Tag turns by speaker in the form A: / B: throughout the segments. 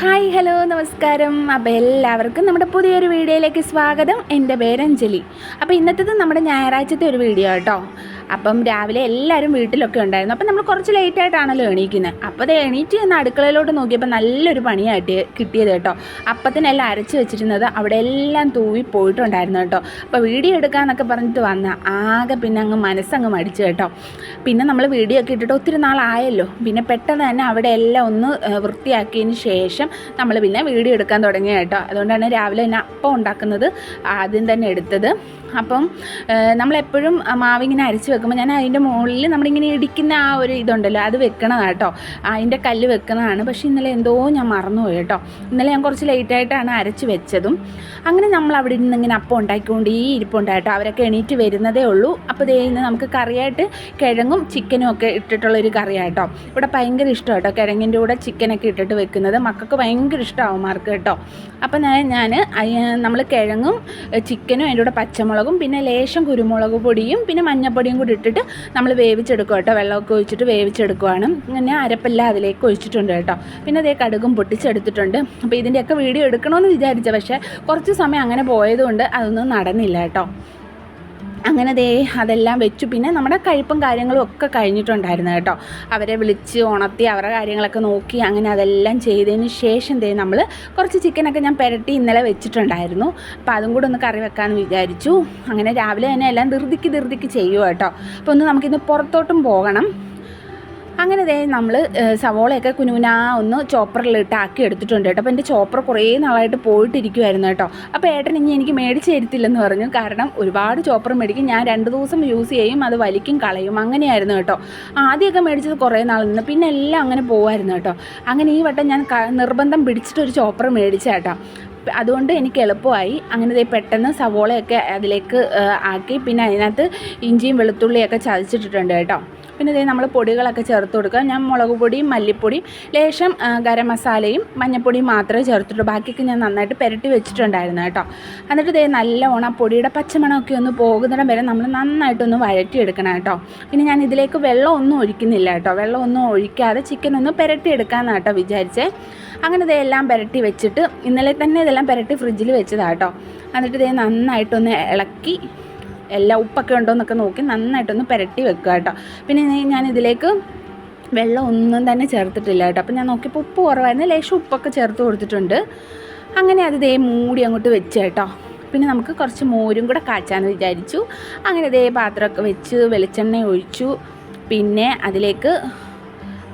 A: Hi hello നമസ്കാരം. അപ്പോൾ എല്ലാവർക്കും നമ്മുടെ പുതിയൊരു വീഡിയോയിലേക്ക് സ്വാഗതം. എന്റെ പേര് അഞ്ജലി. അപ്പോൾ ഇന്നത്തേത് നമ്മുടെ ഞായറാഴ്ചത്തെ ഒരു വീഡിയോ കേട്ടോ അപ്പം രാവിലെ എല്ലാവരും വീട്ടിലൊക്കെ ഉണ്ടായിരുന്നു. അപ്പം നമ്മൾ കുറച്ച് ലേറ്റ് ആയിട്ടാണല്ലോ എണീക്കുന്നത് അപ്പോൾ അത് എണീറ്റ് ചെന്ന് അടുക്കളയിലോട്ട് നോക്കിയപ്പോൾ നല്ലൊരു പണിയായിട്ട് കിട്ടിയത് കേട്ടോ. അപ്പത്തിനെല്ലാം അരച്ച് വെച്ചിരുന്നത് അവിടെ എല്ലാം തൂവി പോയിട്ടുണ്ടായിരുന്നു കേട്ടോ. അപ്പോൾ വീഡിയോ എടുക്കാമെന്നൊക്കെ പറഞ്ഞിട്ട് വന്ന ആകെ പിന്നെ അങ്ങ് മനസ്സങ്ങ് മടിച്ചു കേട്ടോ. പിന്നെ നമ്മൾ വീഡിയോ ഒക്കെ ഇട്ടിട്ട് ഒത്തിരി നാളായല്ലോ പിന്നെ പെട്ടെന്ന് തന്നെ അവിടെ എല്ലാം ഒന്ന് വൃത്തിയാക്കിയതിന് ശേഷം നമ്മൾ പിന്നെ വീഡിയോ എടുക്കാൻ തുടങ്ങിയ കേട്ടോ. അതുകൊണ്ടാണ് രാവിലെ തന്നെ അപ്പം ഉണ്ടാക്കുന്നത് ആദ്യം തന്നെ എടുത്തത്. അപ്പം നമ്മളെപ്പോഴും മാവിങ്ങനെ അരച്ച് വെക്കുമ്പോൾ ഞാൻ അതിന്റെ മുകളിൽ നമ്മളിങ്ങനെ ഇടിക്കുന്ന ആ ഒരു ഇതുണ്ടല്ലോ അത് വെക്കണതാണ് കേട്ടോ. അതിന്റെ കല്ല് വെക്കുന്നതാണ് പക്ഷേ ഇന്നലെ എന്തോ ഞാൻ മറന്നുപോയി കേട്ടോ. ഇന്നലെ ഞാൻ കുറച്ച് ലേറ്റായിട്ടാണ് അരച്ച് വെച്ചതും. അങ്ങനെ നമ്മൾ അവിടെ നിന്ന് ഇങ്ങനെ അപ്പം ഉണ്ടാക്കിക്കൊണ്ട് ഈ ഇരിപ്പുണ്ടായിട്ടോ അവരൊക്കെ എണീറ്റ് വരുന്നതേ ഉള്ളൂ. അപ്പോൾ ദേ ഇന്ന് നമുക്ക് കറിയായിട്ട് കിഴങ്ങും ചിക്കനും ഒക്കെ ഇട്ടിട്ടുള്ളൊരു കറിയാട്ടോ ഇവിടെ ഭയങ്കര ഇഷ്ടം കേട്ടോ കിഴങ്ങിന്റെ കൂടെ ചിക്കനൊക്കെ ഇട്ടിട്ട് വെക്കുന്നത്. മക്കൾക്ക് ഭയങ്കര ഇഷ്ടമാവും മാർക്ക് കേട്ടോ. അപ്പോൾ ഞാൻ ഞാൻ നമ്മൾ കിഴങ്ങും ചിക്കനും അതിന്റെ കൂടെ പച്ചമുളകും പിന്നെ ലേശം കുരുമുളക് പൊടിയും പിന്നെ മഞ്ഞപ്പൊടിയും കൂടി ഇട്ടിട്ട് നമ്മൾ വേവിച്ചെടുക്കും കേട്ടോ. വെള്ളമൊക്കെ ഒഴിച്ചിട്ട് വേവിച്ചെടുക്കുവാണ്. പിന്നെ അരപ്പെല്ലാം അതിലേക്ക് ഒഴിച്ചിട്ടുണ്ട് കേട്ടോ. പിന്നെ അതേ കടുകും പൊട്ടിച്ചെടുത്തിട്ടുണ്ട്. അപ്പോൾ ഇതിന്റെയൊക്കെ വീഡിയോ എടുക്കണമെന്ന് വിചാരിച്ച പക്ഷേ കുറച്ച് സമയം അങ്ങനെ പോയതുകൊണ്ട് അതൊന്നും നടന്നില്ല കേട്ടോ. അങ്ങനെ ദേ അതെല്ലാം വെച്ചു. പിന്നെ നമ്മുടെ കഴിപ്പും കാര്യങ്ങളും ഒക്കെ കഴിഞ്ഞിട്ടുണ്ടായിരുന്നു കേട്ടോ. അവരെ വിളിച്ച് ഉണർത്തി അവരുടെ കാര്യങ്ങളൊക്കെ നോക്കി അങ്ങനെ അതെല്ലാം ചെയ്തതിന് ശേഷം ദേ നമ്മൾ കുറച്ച് ചിക്കനൊക്കെ ഞാൻ പുരട്ടി ഇന്നലെ വെച്ചിട്ടുണ്ടായിരുന്നു. അപ്പോൾ അതും കൂടെ ഒന്ന് കറി വെക്കാമെന്ന് വിചാരിച്ചു. അങ്ങനെ രാവിലെ തന്നെ എല്ലാം ധൃതിക്ക് ധൃതിക്ക് ചെയ്യുക കേട്ടോ. അപ്പോൾ ഒന്ന് നമുക്കിന്ന് പുറത്തോട്ടും പോകണം. അങ്ങനെ ദേ നമ്മൾ സവോളയൊക്കെ കുനുകുനാ ഒന്ന് ചോപ്പറിലിട്ട് ആക്കി എടുത്തിട്ടുണ്ട് കേട്ടോ. അപ്പോൾ എന്റെ ചോപ്പർ കുറേ നാളായിട്ട് പോയിട്ടിരിക്കുമായിരുന്നു കേട്ടോ. അപ്പോൾ ഏട്ടൻ ഇനി എനിക്ക് മേടിച്ച് തരത്തില്ലെന്ന് പറഞ്ഞു. കാരണം ഒരുപാട് ചോപ്പർ മേടിക്കും. ഞാൻ രണ്ട് ദിവസം യൂസ് ചെയ്യും അത് വലിക്കും കളയും. അങ്ങനെയായിരുന്നു കേട്ടോ. ആദ്യമൊക്കെ മേടിച്ചത് കുറേ നാൾ നിന്ന് പിന്നെ എല്ലാം അങ്ങനെ പോകുമായിരുന്നു കേട്ടോ. അങ്ങനെ ഈ വട്ടം ഞാൻ നിർബന്ധം പിടിച്ചിട്ടൊരു ചോപ്പർ മേടിച്ച കേട്ടോ. അതുകൊണ്ട് എനിക്ക് എളുപ്പമായി. അങ്ങനെ പെട്ടെന്ന് സവോളയൊക്കെ അതിലേക്ക് ആക്കി. പിന്നെ അതിനകത്ത് ഇഞ്ചിയും വെളുത്തുള്ളിയൊക്കെ ചതച്ചിട്ടിട്ടുണ്ട് കേട്ടോ. പിന്നെ ഇതേ നമ്മൾ പൊടികളൊക്കെ ചേർത്ത് കൊടുക്കുക. ഞാൻ മുളക് പൊടിയും മല്ലിപ്പൊടിയും ലേശം ഗരം മസാലയും മഞ്ഞൾപ്പൊടിയും മാത്രമേ ചേർത്തിട്ടുള്ളൂ. ബാക്കിയൊക്കെ ഞാൻ നന്നായിട്ട് പുരട്ടി വെച്ചിട്ടുണ്ടായിരുന്നു കേട്ടോ. എന്നിട്ട് ഇതേ നല്ലവണ്ണം ആ പൊടിയുടെ പച്ചമണമൊക്കെ ഒന്ന് പോകുന്നിടം വരെ നമ്മൾ നന്നായിട്ടൊന്ന് വഴറ്റിയെടുക്കണം കേട്ടോ. പിന്നെ ഞാൻ ഇതിലേക്ക് വെള്ളം ഒന്നും ഒഴിക്കുന്നില്ല കേട്ടോ. വെള്ളം ഒന്നും ഒഴിക്കാതെ ചിക്കൻ ഒന്ന് പുരട്ടി എടുക്കാമെന്നാണ് കേട്ടോ വിചാരിച്ചേ. അങ്ങനെ ഇതെല്ലാം പുരട്ടി വെച്ചിട്ട് ഇന്നലെ തന്നെ ഇതെല്ലാം പുരട്ടി ഫ്രിഡ്ജിൽ വെച്ചതാണ് കേട്ടോ. എന്നിട്ട് ഇതേ നന്നായിട്ടൊന്ന് ഇളക്കി എല്ലാം ഉപ്പൊക്കെ ഉണ്ടോ എന്നൊക്കെ നോക്കി നന്നായിട്ടൊന്ന് പുരട്ടി വെക്കുക കേട്ടോ. പിന്നെ ഞാൻ- ഇതിലേക്ക് വെള്ളം ഒന്നും തന്നെ ചേർത്തിട്ടില്ല കേട്ടോ. അപ്പോൾ ഞാൻ നോക്കിയപ്പോൾ ഉപ്പ് കുറവായിരുന്നു. ലേശം ഉപ്പൊക്കെ ചേർത്ത് കൊടുത്തിട്ടുണ്ട്. അങ്ങനെ അത് ദേ മൂടി അങ്ങോട്ട് വെച്ച് കേട്ടോ. പിന്നെ നമുക്ക് കുറച്ച് മോരും കൂടെ കാച്ചാന്ന് വിചാരിച്ചു. അങ്ങനെ ദേ പാത്രമൊക്കെ വെച്ച് വെളിച്ചെണ്ണ ഒഴിച്ചു. പിന്നെ അതിലേക്ക്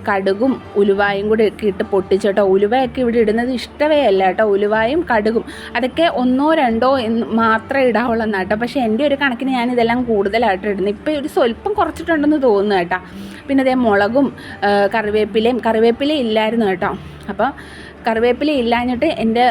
A: കടുകും ഉലുവായും കൂടി ഒക്കെ ഇട്ട് പൊട്ടിച്ചേട്ടോ ഉലുവയൊക്കെ ഇവിടെ ഇടുന്നത് ഇഷ്ടമേ അല്ല കേട്ടോ. ഉലുവായും കടുകും അതൊക്കെ ഒന്നോ രണ്ടോ എന്ന് മാത്രമേ ഇടാവുള്ളൂ കേട്ടോ. പക്ഷേ എന്റെ ഒരു കണക്കിന് ഞാൻ ഇതെല്ലാം കൂടുതലായിട്ട് ഇടുന്നത്. ഇപ്പോൾ ഒരു സ്വല്പം കുറച്ചിട്ടുണ്ടെന്ന് തോന്നുന്നു കേട്ടോ. പിന്നെ അതേ മുളകും കറിവേപ്പിലയും കറിവേപ്പില ഇല്ലായിരുന്നു കേട്ടോ. അപ്പോൾ കറിവേപ്പില ഇല്ലാഞ്ഞിട്ട് എന്റെ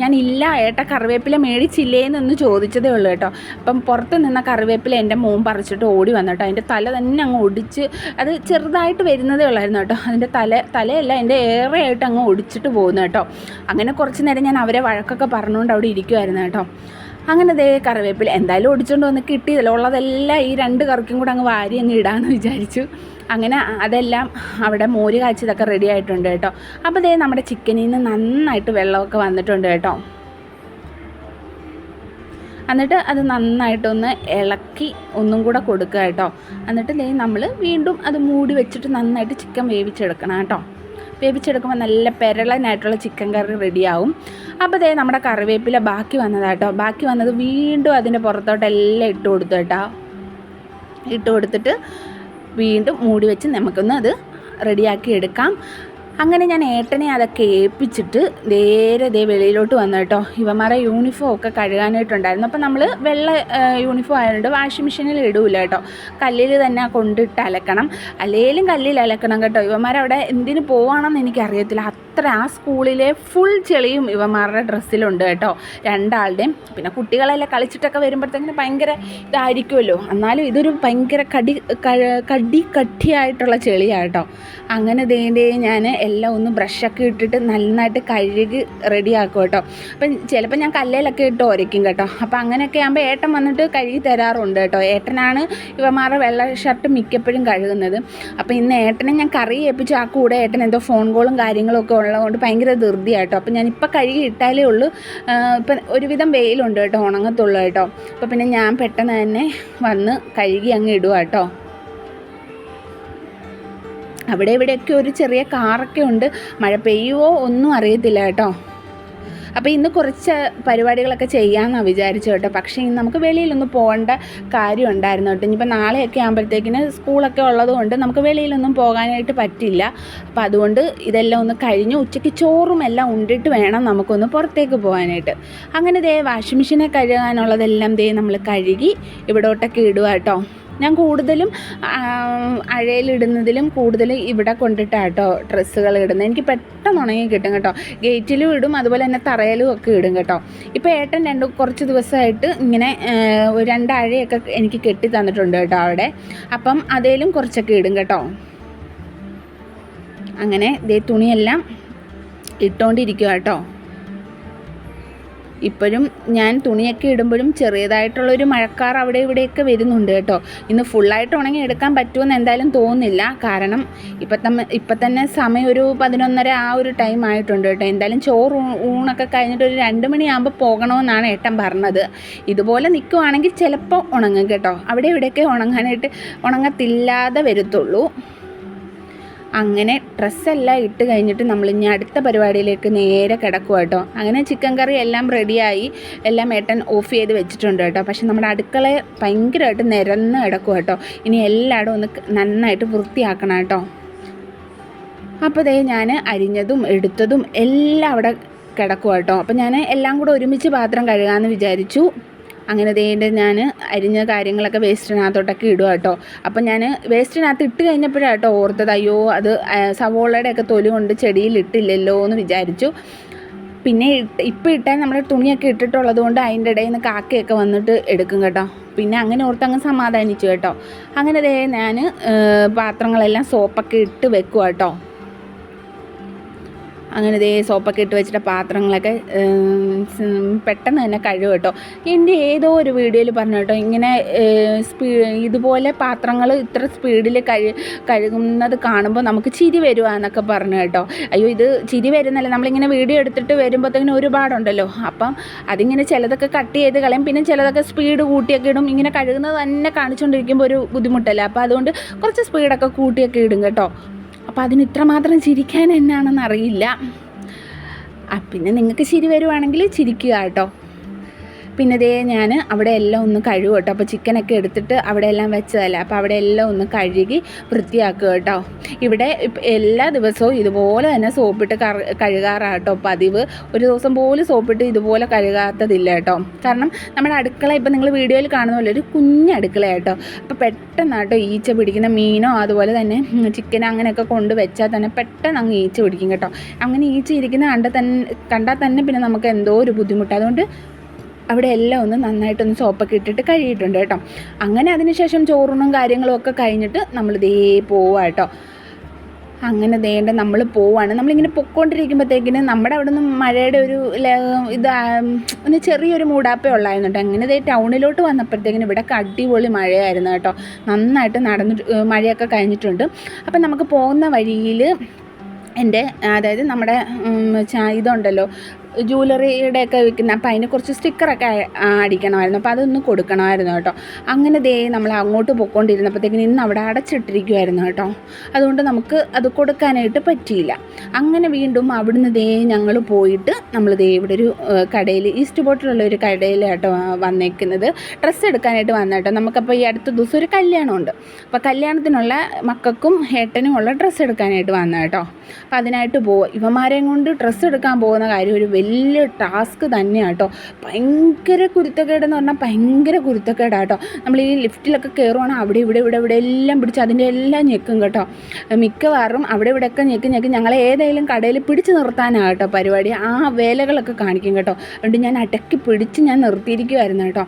A: ഞാൻ ഇല്ല ഏട്ട കറിവേപ്പില മേടിച്ചില്ലേന്നൊന്ന് ചോദിച്ചതേ ഉള്ളൂ കേട്ടോ. അപ്പം പുറത്ത് നിന്ന കറിവേപ്പില എന്റെ മോൻ പറിച്ചിട്ട് ഓടി വന്നു കേട്ടോ. അതിന്റെ തല തന്നെ അങ്ങ് ഒടിച്ച് അത് ചെറുതായിട്ട് വരുന്നതേ ഉള്ളായിരുന്നു കേട്ടോ. അതിന്റെ തല തലയല്ല എന്റെ ഏറെയായിട്ട് അങ്ങ് ഒടിച്ചിട്ട് പോകുന്നു കേട്ടോ. അങ്ങനെ കുറച്ച് നേരം ഞാൻ അവരെ വഴക്കൊക്കെ പറഞ്ഞുകൊണ്ട് അവിടെ ഇരിക്കുമായിരുന്നു കേട്ടോ. അങ്ങനെ ദേ കറിവേപ്പില എന്തായാലും ഒടിച്ചുകൊണ്ട് വന്ന് കിട്ടിയതല്ലോ. ഉള്ളതെല്ലാം ഈ രണ്ട് കറിക്കും കൂടെ അങ്ങ് വാരി അങ്ങ് ഇടാമെന്ന് വിചാരിച്ചു. അങ്ങനെ അതെല്ലാം അവിടെ മോര് കാച്ചതൊക്കെ റെഡി ആയിട്ടുണ്ട് കേട്ടോ. അപ്പോൾ ദേ നമ്മുടെ ചിക്കനിൽ നിന്ന് നന്നായിട്ട് വെള്ളമൊക്കെ വന്നിട്ടുണ്ട് കേട്ടോ. എന്നിട്ട് അത് നന്നായിട്ടൊന്ന് ഇളക്കി ഒന്നും കൂടെ കൊടുക്കുക കേട്ടോ. എന്നിട്ട് ദേ നമ്മൾ വീണ്ടും അത് മൂടി വെച്ചിട്ട് നന്നായിട്ട് ചിക്കൻ വേവിച്ചെടുക്കണം കേട്ടോ. വേവിച്ചെടുക്കുമ്പോൾ നല്ല പെരളനായിട്ടുള്ള ചിക്കൻ കറി റെഡിയാവും അപ്പോൾ ദേ നമ്മുടെ കറിവേപ്പില ബാക്കി വന്നതാട്ടോ ബാക്കി വന്നത് വീണ്ടും അതിന്റെ പുറത്തോട്ടെല്ലാം ഇട്ട് കൊടുത്തു കേട്ടോ. ഇട്ട് കൊടുത്തിട്ട് വീണ്ടും മൂടി വെച്ച് നമുക്കൊന്ന് അത് റെഡിയാക്കി എടുക്കാം. അങ്ങനെ ഞാൻ ഏട്ടനെ അതൊക്കെ ഏൽപ്പിച്ചിട്ട് നേരെ ദേ വെളിയിലോട്ട് വന്നു കേട്ടോ. ഇവന്മാരെ യൂണിഫോം ഒക്കെ കഴുകാനായിട്ടുണ്ടായിരുന്നു. അപ്പോൾ നമ്മൾ വെള്ള യൂണിഫോം ആയതുകൊണ്ട് വാഷിംഗ് മെഷീനിൽ ഇടൂല കേട്ടോ. കല്ലിൽ തന്നെ കൊണ്ടിട്ട് അലക്കണം. അല്ലെങ്കിലും കല്ലിൽ അലക്കണം കേട്ടോ. ഇവന്മാരവിടെ എന്തിനു പോവാണെന്ന് എനിക്കറിയത്തില്ല. അത്ര ആ സ്കൂളിലെ ഫുൾ ചെളിയും ഇവന്മാരുടെ ഡ്രസ്സിലുണ്ട് കേട്ടോ. രണ്ടാളുടെയും. പിന്നെ കുട്ടികളെല്ലാം കളിച്ചിട്ടൊക്കെ വരുമ്പോഴത്തേക്കിന് ഭയങ്കര ഇതായിരിക്കുമല്ലോ. എന്നാലും ഇതൊരു ഭയങ്കര കടി കടി കട്ടിയായിട്ടുള്ള ചെളിയാണ് കേട്ടോ. അങ്ങനെ ദേ ഞാൻ എല്ലാം ഒന്ന് ബ്രഷൊക്കെ ഇട്ടിട്ട് നന്നായിട്ട് കഴുകി റെഡിയാക്കും കേട്ടോ. അപ്പം ചിലപ്പോൾ ഞാൻ കല്ലേലൊക്കെ ഇട്ട് ഉരയ്ക്കും കേട്ടോ. അപ്പോൾ അങ്ങനെയൊക്കെ ആകുമ്പോൾ ഏട്ടൻ വന്നിട്ട് കഴുകി തരാറുണ്ട് കേട്ടോ. ഏട്ടനാണ് ഇവന്മാരുടെ വെള്ള ഷർട്ട് മിക്കപ്പോഴും കഴുകുന്നത്. അപ്പോൾ ഇന്ന് ഏട്ടനെ ഞാൻ കറി ഏൽപ്പിച്ചു. ആ കൂടെ ഏട്ടൻ എന്തോ ഫോൺ കോളും കാര്യങ്ങളൊക്കെ ഉള്ളതുകൊണ്ട് ഭയങ്കര ധൃതിയാട്ടോ അപ്പോൾ ഞാനിപ്പോൾ കഴുകി ഇട്ടാലേ ഉള്ളൂ. ഇപ്പം ഒരുവിധം വെയിലുണ്ട് കേട്ടോ. ഉണങ്ങത്തുള്ളൂ കേട്ടോ. അപ്പോൾ പിന്നെ ഞാൻ പെട്ടെന്ന് തന്നെ വന്ന് കഴുകി അങ്ങ് ഇടുക കേട്ടോ. അവിടെ ഇവിടെയൊക്കെ ഒരു ചെറിയ കാറൊക്കെ ഉണ്ട്. മഴ പെയ്യുമോ ഒന്നും അറിയത്തില്ല കേട്ടോ. അപ്പോൾ ഇന്ന് കുറച്ച് പരിപാടികളൊക്കെ ചെയ്യാമെന്നാണ് വിചാരിച്ചു കേട്ടോ. പക്ഷേ ഇന്ന് നമുക്ക് വെളിയിലൊന്നും പോകേണ്ട കാര്യം ഉണ്ടായിരുന്നു കേട്ടോ. ഇനിയിപ്പോൾ നാളെയൊക്കെ ആകുമ്പോഴത്തേക്കിന് സ്കൂളൊക്കെ ഉള്ളതുകൊണ്ട് നമുക്ക് വെളിയിലൊന്നും പോകാനായിട്ട് പറ്റില്ല. അപ്പോൾ അതുകൊണ്ട് ഇതെല്ലാം ഒന്ന് കഴിഞ്ഞ് ഉച്ചയ്ക്ക് ചോറും എല്ലാം ഉണ്ടിട്ട് വേണം നമുക്കൊന്ന് പുറത്തേക്ക് പോകാനായിട്ട്. അങ്ങനെ ദേ വാഷിംഗ് മെഷീനെ കഴുകാനുള്ളതെല്ലാം ദേ നമ്മൾ കഴുകി ഇവിടോട്ടൊക്കെ ഇടുക കേട്ടോ. ഞാൻ കൂടുതലും അഴയിലിടുന്നതിലും കൂടുതൽ ഇവിടെ കൊണ്ടിട്ടാണ് കേട്ടോ ഡ്രസ്സുകൾ ഇടുന്നത്. എനിക്ക് പെട്ടെന്ന് ഉണങ്ങി കിട്ടും കേട്ടോ. ഗേറ്റിലും ഇടും അതുപോലെ തന്നെ തറയിലും ഒക്കെ ഇടും കേട്ടോ. ഇപ്പോൾ ഏട്ടൻ രണ്ട് കുറച്ച് ദിവസമായിട്ട് ഇങ്ങനെ ഒരു രണ്ടഴയൊക്കെ എനിക്ക് കെട്ടി തന്നിട്ടുണ്ട് കേട്ടോ അവിടെ. അപ്പം അതേലും കുറച്ചൊക്കെ ഇടും കേട്ടോ. അങ്ങനെ ദേ തുണിയെല്ലാം ഇട്ടുകൊണ്ടിരിക്കുക കേട്ടോ. ഇപ്പോഴും ഞാൻ തുണിയൊക്കെ ഇടുമ്പോഴും ചെറിയതായിട്ടുള്ളൊരു മഴക്കാർ അവിടെ ഇവിടെയൊക്കെ വരുന്നുണ്ട് കേട്ടോ. ഇന്ന് ഫുള്ളായിട്ട് ഉണങ്ങി എടുക്കാൻ പറ്റുമെന്ന് എന്തായാലും തോന്നുന്നില്ല. കാരണം ഇപ്പം ഇപ്പം തന്നെ സമയം ഒരു പതിനൊന്നര ആ ഒരു ടൈം ആയിട്ടുണ്ട് കേട്ടോ. എന്തായാലും ചോറ് ഊണൊക്കെ കഴിഞ്ഞിട്ട് ഒരു രണ്ട് മണിയാകുമ്പോൾ പോകണമെന്നാണ് ഏട്ടൻ പറഞ്ഞത്. ഇതുപോലെ നിൽക്കുവാണെങ്കിൽ ചിലപ്പോൾ ഉണങ്ങും കേട്ടോ. അവിടെ ഇവിടെയൊക്കെ ഉണങ്ങാനായിട്ട് ഉണങ്ങത്തില്ലാതെ വരത്തുള്ളൂ. അങ്ങനെ ഡ്രസ്സെല്ലാം ഇട്ട് കഴിഞ്ഞിട്ട് നമ്മൾ ഇനി അടുത്ത പരിപാടിയിലേക്ക് നേരെ കിടക്കുക കേട്ടോ. അങ്ങനെ ചിക്കൻ കറി എല്ലാം റെഡിയായി എല്ലാം ഏട്ടൻ ഓഫ് ചെയ്ത് വെച്ചിട്ടുണ്ട് കേട്ടോ. പക്ഷെ നമ്മുടെ അടുക്കള ഭയങ്കരമായിട്ട് നിരന്ന് കിടക്കുക കേട്ടോ. ഇനി എല്ലായിടും ഒന്ന് നന്നായിട്ട് വൃത്തിയാക്കണം കേട്ടോ. അപ്പോൾ ദേ ഞാൻ അരിഞ്ഞതും എടുത്തതും എല്ലാം അവിടെ കിടക്കുക കേട്ടോ. അപ്പോൾ ഞാൻ എല്ലാം കൂടെ ഒരുമിച്ച് പാത്രം കഴുകാമെന്ന് വിചാരിച്ചു. അങ്ങനെ ദേന്റെ ഞാൻ അരിഞ്ഞ കാര്യങ്ങളൊക്കെ വേസ്റ്റിനകത്തോട്ടൊക്കെ ഇടുക കേട്ടോ. അപ്പം ഞാൻ വേസ്റ്റിനകത്ത് ഇട്ട് കഴിഞ്ഞപ്പോഴാണ് കേട്ടോ ഓർത്തത് അയ്യോ അത് സവോളയുടെ ഒക്കെ തൊലി കൊണ്ട് ചെടിയിൽ ഇട്ടില്ലല്ലോ എന്ന് വിചാരിച്ചു. പിന്നെ ഇപ്പം ഇട്ടാൽ നമ്മൾ തുണിയൊക്കെ ഇട്ടിട്ടുള്ളത് കൊണ്ട് അതിന്റെ ഇടയിൽ നിന്ന് കാക്കയൊക്കെ വന്നിട്ട് എടുക്കും കേട്ടോ. പിന്നെ അങ്ങനെ ഓർത്ത് അങ്ങ് സമാധാനിച്ചു കേട്ടോ. അങ്ങനെ ഞാൻ പാത്രങ്ങളെല്ലാം സോപ്പൊക്കെ ഇട്ട് വെക്കുക കേട്ടോ. അങ്ങനെ ഇതേ സോപ്പൊക്കെ ഇട്ട് വെച്ചിട്ട് പാത്രങ്ങളൊക്കെ പെട്ടെന്ന് തന്നെ കഴുകും കേട്ടോ. എന്റെ ഏതോ ഒരു വീഡിയോയിൽ പറഞ്ഞു കേട്ടോ ഇങ്ങനെ സ്പീ ഇതുപോലെ പാത്രങ്ങൾ ഇത്ര സ്പീഡിൽ കഴു കഴുകുന്നത് കാണുമ്പോൾ നമുക്ക് ചിരി വരുവാന്നൊക്കെ പറഞ്ഞു കേട്ടോ. അയ്യോ ഇത് ചിരി വരുന്നല്ല നമ്മളിങ്ങനെ വീഡിയോ എടുത്തിട്ട് വരുമ്പോഴത്തേക്കിനും ഒരുപാടുണ്ടല്ലോ. അപ്പം അതിങ്ങനെ ചിലതൊക്കെ കട്ട് ചെയ്ത് കളയും പിന്നെ ചിലതൊക്കെ സ്പീഡ് കൂട്ടിയൊക്കെ ഇടും. ഇങ്ങനെ കഴുകുന്നത് തന്നെ കാണിച്ചുകൊണ്ടിരിക്കുമ്പോൾ ഒരു ബുദ്ധിമുട്ടല്ല? അപ്പോൾ അതുകൊണ്ട് കുറച്ച് സ്പീഡൊക്കെ കൂട്ടിയൊക്കെ ഇടും കേട്ടോ. അപ്പോൾ അതിന് ഇത്രമാത്രം ചിരിക്കാൻ എന്നാണെന്ന് അറിയില്ല പിന്നെ നിങ്ങൾക്ക് ചിരി വരുവാണെങ്കിൽ ചിരിക്കുക കേട്ടോ. പിന്നെ ഇതേ ഞാൻ അവിടെ എല്ലാം ഒന്ന് കഴുകും കേട്ടോ. അപ്പോൾ ചിക്കനൊക്കെ എടുത്തിട്ട് അവിടെ എല്ലാം വെച്ചതല്ല. അപ്പോൾ അവിടെ എല്ലാം ഒന്ന് കഴുകി വൃത്തിയാക്കുക കേട്ടോ. ഇവിടെ എല്ലാ ദിവസവും ഇതുപോലെ തന്നെ സോപ്പിട്ട് കഴുകാറാണ് കേട്ടോ പതിവ്. ഒരു ദിവസം പോലും സോപ്പിട്ട് ഇതുപോലെ കഴുകാത്തതില്ല കേട്ടോ. കാരണം നമ്മുടെ അടുക്കള ഇപ്പം നിങ്ങൾ വീഡിയോയിൽ കാണുന്ന ഒരു കുഞ്ഞടുക്കള കേട്ടോ. അപ്പോൾ പെട്ടെന്ന് കേട്ടോ ഈച്ച പിടിക്കുന്ന മീനോ അതുപോലെ തന്നെ ചിക്കൻ അങ്ങനെയൊക്കെ കൊണ്ട് വെച്ചാൽ തന്നെ പെട്ടെന്ന് അങ്ങ് ഈച്ച പിടിക്കും കേട്ടോ. അങ്ങനെ ഈച്ച ഇരിക്കുന്ന കണ്ട തന്നെ കണ്ടാൽ തന്നെ പിന്നെ നമുക്ക് എന്തോ ഒരു ബുദ്ധിമുട്ട്. അതുകൊണ്ട് അവിടെ എല്ലാം ഒന്ന് നന്നായിട്ടൊന്ന് സോപ്പൊക്കെ ഇട്ടിട്ട് കഴുകിയിട്ടുണ്ട് കേട്ടോ. അങ്ങനെ അതിനുശേഷം ചോറുണും കാര്യങ്ങളും ഒക്കെ കഴിഞ്ഞിട്ട് നമ്മൾ ദേ പോവാ കേട്ടോ. അങ്ങനെ ദേണ്ട നമ്മൾ പോവാണ്. നമ്മളിങ്ങനെ പൊക്കോണ്ടിരിക്കുമ്പോഴത്തേക്കിന് നമ്മുടെ അവിടെ നിന്ന് മഴയുടെ ഒരു ഇത് ഒന്ന് ചെറിയൊരു മൂടാപ്പേ ഉള്ളായിരുന്നു കേട്ടോ. അങ്ങനെ ദേ ടൗണിലോട്ട് വന്നപ്പോഴത്തേക്കിന് ഇവിടെ അടിപൊളി മഴയായിരുന്നു കേട്ടോ. നന്നായിട്ട് നടന്നിട്ട് മഴയൊക്കെ കഴിഞ്ഞിട്ടുണ്ട്. അപ്പം നമുക്ക് പോകുന്ന വഴിയിൽ എന്റെ അതായത് നമ്മുടെ ഇതുണ്ടല്ലോ ജൂവലറിയുടെ ഒക്കെ വിൽക്കുന്ന അപ്പം അതിന് കുറച്ച് സ്റ്റിക്കറൊക്കെ അടിക്കണമായിരുന്നു. അപ്പോൾ അതൊന്ന് കൊടുക്കണമായിരുന്നു കേട്ടോ. അങ്ങനെ ദേ നമ്മൾ അങ്ങോട്ട് പോയിക്കൊണ്ടിരുന്നപ്പോഴത്തേക്കിന് ഇന്ന് അവിടെ അടച്ചിട്ടിരിക്കുമായിരുന്നു കേട്ടോ. അതുകൊണ്ട് നമുക്ക് അത് കൊടുക്കാനായിട്ട് പറ്റിയില്ല. അങ്ങനെ വീണ്ടും അവിടുന്ന് ദേ ഞങ്ങൾ പോയിട്ട് നമ്മൾ ദേ ഇവിടെ ഒരു കടയിൽ ഈസ്റ്റ് ബോട്ടിലുള്ള ഒരു കടയിൽ കേട്ടോ വന്നേക്കുന്നത്. ഡ്രസ്സ് എടുക്കാനായിട്ട് വന്ന കേട്ടോ. നമുക്കപ്പോൾ ഈ അടുത്ത ദിവസം ഒരു കല്യാണമുണ്ട്. അപ്പോൾ കല്യാണത്തിനുള്ള മക്കൾക്കും ഏട്ടനും ഉള്ള ഡ്രസ്സ് എടുക്കാനായിട്ട് വന്ന കേട്ടോ. അപ്പോൾ അതിനായിട്ട് പോവുക ഇവന്മാരെയും കൊണ്ട് ഡ്രസ്സ് എടുക്കാൻ പോകുന്ന കാര്യം ഒരു വലിയ ടാസ്ക് തന്നെയാണ് കേട്ടോ ഭയങ്കര കുരുത്തക്കേടെന്ന് പറഞ്ഞാൽ ഭയങ്കര കുരുത്തക്കേടാണ് കേട്ടോ നമ്മൾ ഈ ലിഫ്റ്റിലൊക്കെ കയറുവാണെങ്കിൽ അവിടെ ഇവിടെ ഇവിടെ ഇവിടെ എല്ലാം പിടിച്ച് അതിന്റെ എല്ലാം ഞെക്കും കേട്ടോ. മിക്കവാറും അവിടെ ഇവിടെയൊക്കെ ഞെക്കി ഞെക്കി ഞങ്ങളെ ഏതെങ്കിലും കടയിൽ പിടിച്ച് നിർത്താനാണ് കേട്ടോ പരിപാടി. ആ വേലകളൊക്കെ കാണിക്കും കേട്ടോ. അതുകൊണ്ട് ഞാൻ അടക്കി പിടിച്ച് ഞാൻ നിർത്തിയിരിക്കുമായിരുന്നു കേട്ടോ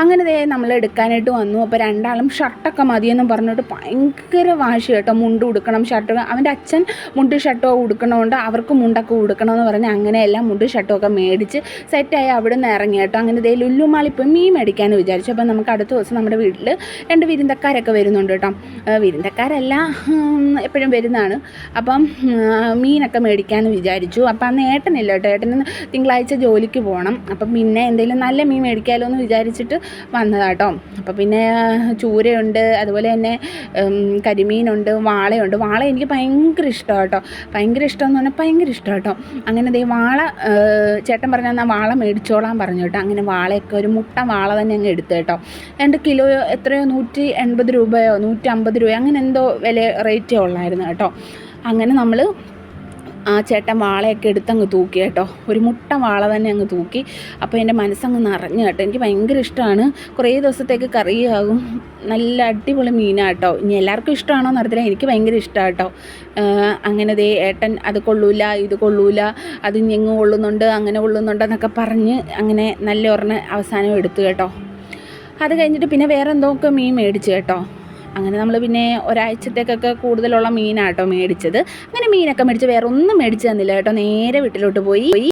A: അങ്ങനെ ദേ നമ്മൾ എടുക്കാനായിട്ട് വന്നു. അപ്പോൾ രണ്ടാളും ഷർട്ടൊക്കെ മതിയെന്നും പറഞ്ഞിട്ട് ഭയങ്കര വാശി കേട്ടോ. മുണ്ട് ഉടുക്കണം ഷർട്ട് അവന്റെ അച്ഛൻ മുണ്ട് ഷർട്ടോ ഉടുക്കണമുണ്ട് അവർക്ക് മുണ്ടൊക്കെ ഉടുക്കണമെന്ന് പറഞ്ഞ് അങ്ങനെ എല്ലാം മുണ്ട് ഷർട്ടും ഒക്കെ മേടിച്ച് സെറ്റായി അവിടെ നിന്ന് ഇറങ്ങി കേട്ടോ. അങ്ങനെ ദേ ലുല്ലുമാളിൽ പോയി മീൻ മേടിക്കാമെന്ന് വിചാരിച്ചു. അപ്പോൾ നമുക്ക് അടുത്ത ദിവസം നമ്മുടെ വീട്ടിൽ രണ്ട് വിരുന്നക്കാരൊക്കെ വരുന്നുണ്ട് കേട്ടോ. വിരുന്നക്കാരല്ല എപ്പോഴും വരുന്നതാണ്. അപ്പം മീനൊക്കെ മേടിക്കാമെന്ന് വിചാരിച്ചു. അപ്പം അന്ന് ഏട്ടനില്ല കേട്ടോ. ഏട്ടന് തിങ്കളാഴ്ച ജോലിക്ക് പോകണം അപ്പം പിന്നെ എന്തെങ്കിലും നല്ല മീൻ മേടിക്കാമല്ലോ എന്ന് വിചാരിച്ചിട്ട് വന്നതാട്ടോ. അപ്പോൾ പിന്നെ ചൂരയുണ്ട് അതുപോലെ തന്നെ കരിമീനുണ്ട് വാളയുണ്ട്. വാള എനിക്ക് ഭയങ്കര ഇഷ്ടമാണ് കേട്ടോ ഭയങ്കര ഇഷ്ടം എന്ന് പറഞ്ഞാൽ ഭയങ്കര ഇഷ്ടം കേട്ടോ അങ്ങനെ ദേ വാള ചേട്ടൻ പറഞ്ഞാൽ എന്നാൽ വാള മേടിച്ചോളാൻ പറഞ്ഞു കേട്ടോ. അങ്ങനെ വാളയൊക്കെ ഒരു മുട്ട വാള തന്നെ അങ്ങ് എടുത്തു കേട്ടോ. രണ്ട് കിലോ എത്രയോ? നൂറ്റി എൺപത് രൂപയോ? നൂറ്റി അമ്പത് രൂപയോ? അങ്ങനെ എന്തോ വില റേറ്റേ ഉള്ളായിരുന്നു കേട്ടോ. അങ്ങനെ നമ്മൾ ആ ചേട്ടൻ വാളയൊക്കെ എടുത്തങ്ങ് തൂക്കി കേട്ടോ. ഒരു മുട്ട വാള തന്നെ അങ്ങ് തൂക്കി. അപ്പോൾ എന്റെ മനസ്സങ്ങ് നിറഞ്ഞു കേട്ടോ. എനിക്ക് ഭയങ്കര ഇഷ്ടമാണ്. കുറേ ദിവസത്തേക്ക് കറിയാകും. നല്ല അടിപൊളി മീനാണ് കേട്ടോ. ഇനി എല്ലാവർക്കും ഇഷ്ടമാണോ എന്ന് അറിയത്തില്ല. എനിക്ക് ഭയങ്കര ഇഷ്ടമാണ് കേട്ടോ. അങ്ങനെ ദേ ഏട്ടൻ അത് കൊള്ളൂല ഇത് കൊള്ളൂല അത് ഞെങ്ങ് കൊള്ളുന്നുണ്ട് അങ്ങനെ കൊള്ളുന്നുണ്ട് എന്നൊക്കെ പറഞ്ഞ് അങ്ങനെ നല്ല ഒരെണ്ണം അവസാനം എടുത്തു കേട്ടോ. അത് കഴിഞ്ഞിട്ട് പിന്നെ വേറെ എന്തൊക്കെ മീൻ മേടിച്ചു കേട്ടോ. അങ്ങനെ നമ്മൾ പിന്നെ ഒരാഴ്ചത്തേക്കൊക്കെ കൂടുതലുള്ള മീനാട്ടോ മേടിച്ചത്. അങ്ങനെ മീനൊക്കെ മേടിച്ച് വേറെ ഒന്നും മേടിച്ച് തന്നില്ല കേട്ടോ. നേരെ വീട്ടിലോട്ട് പോയി.